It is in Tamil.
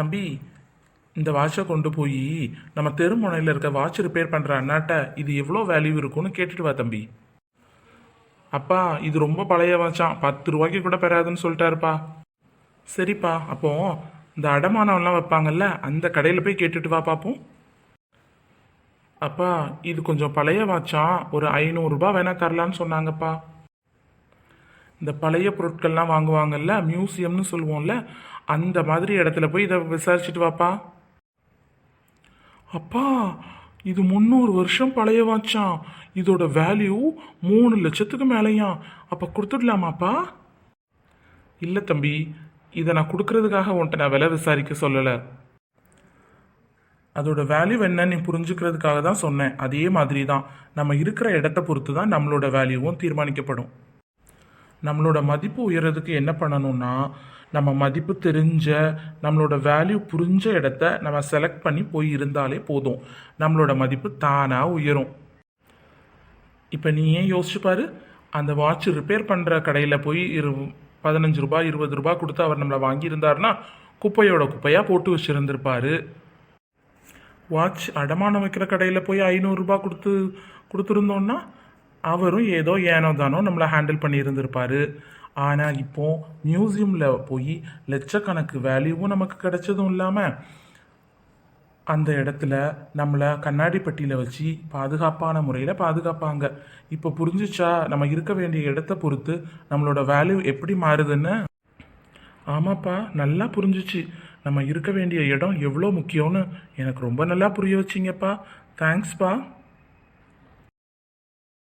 தம்பி இந்த வாட்சை கொண்டு போய் நம்ம தெருமுனையில் இருக்க வாட்ச் ரிப்பேர் பண்ணுற அண்ணாட்ட இது எவ்வளோ வேல்யூ இருக்கும்னு கேட்டுட்டு வா தம்பி. அப்பா இது ரொம்ப பழைய வாட்சான் பத்து ரூபாய்க்கு கூட பெறாதுன்னு சொல்லிட்டாருப்பா. சரிப்பா அப்போ இந்த அடமானம்லாம் வைப்பாங்கல்ல அந்த கடையில் போய் கேட்டுட்டு வா பார்ப்போம் அப்பா இது கொஞ்சம் பழைய வாட்சான் ஒரு ஐநூறுரூபா வேணா தரலான்னு சொன்னாங்கப்பா. இந்த பழைய பொருட்கள்லாம் வாங்குவாங்கல்ல மியூசியம்னு சொல்லுவோம்ல அந்த மாதிரி இடத்துல போய் இதை விசாரிச்சுட்டு வாப்பா. அப்பா இது முந்நூறு வருஷம் பழைய வாச்சான் இதோட வேல்யூ மூணு லட்சத்துக்கு மேலேயா. அப்போ கொடுத்துடலாமாப்பா? இல்லை தம்பி இதை நான் கொடுக்கறதுக்காக உன்ட்ட நான் விலை விசாரிக்க சொல்லலை. அதோட வேல்யூ என்னன்னு நீ புரிஞ்சுக்கிறதுக்காக தான் சொன்னேன். அதே மாதிரி தான் நம்ம இருக்கிற இடத்த பொறுத்து தான் நம்மளோட வேல்யூவும் தீர்மானிக்கப்படும். நம்மளோட மதிப்பு உயர்றதுக்கு என்ன பண்ணணும்னா நம்ம மதிப்பு தெரிஞ்ச நம்மளோட வேல்யூ புரிஞ்ச இடத்த நம்ம செலக்ட் பண்ணி போய் இருந்தாலே போதும். நம்மளோட மதிப்பு தானாக உயரும். இப்போ நீ ஏன் யோசிச்சு பாரு அந்த வாட்ச் ரிப்பேர் பண்ணுற கடையில் போய் இரு பதினஞ்சு ரூபாய் இருபது ரூபாய் கொடுத்து அவர் நம்மளை வாங்கியிருந்தாருன்னா குப்பையோட குப்பையாக போட்டு வச்சுருந்துருப்பாரு. வாட்ச் அடமானம் வைக்கிற கடையில் போய் ஐநூறுரூபா கொடுத்து கொடுத்துருந்தோன்னா அவரும் ஏதோ ஏனோ தானோ நம்மளை ஹேண்டில் பண்ணியிருந்திருப்பார். ஆனால் இப்போது மியூசியமில் போய் லட்சக்கணக்கு வேல்யூவும் நமக்கு கிடைச்சதும் இல்லாமல் அந்த இடத்துல நம்மளை கண்ணாடி பெட்டியில் வச்சு பாதுகாப்பான முறையில் பாதுகாப்பாங்க. இப்போ புரிஞ்சிச்சா? நம்ம இருக்க வேண்டிய இடத்த பொறுத்து நம்மளோட வேல்யூ எப்படி மாறுதுன்னு? ஆமாப்பா நல்லா புரிஞ்சுச்சு. நம்ம இருக்க வேண்டிய இடம் எவ்வளோ முக்கியம்னு எனக்கு ரொம்ப நல்லா புரிய வச்சிங்கப்பா. தேங்க்ஸ்ப்பா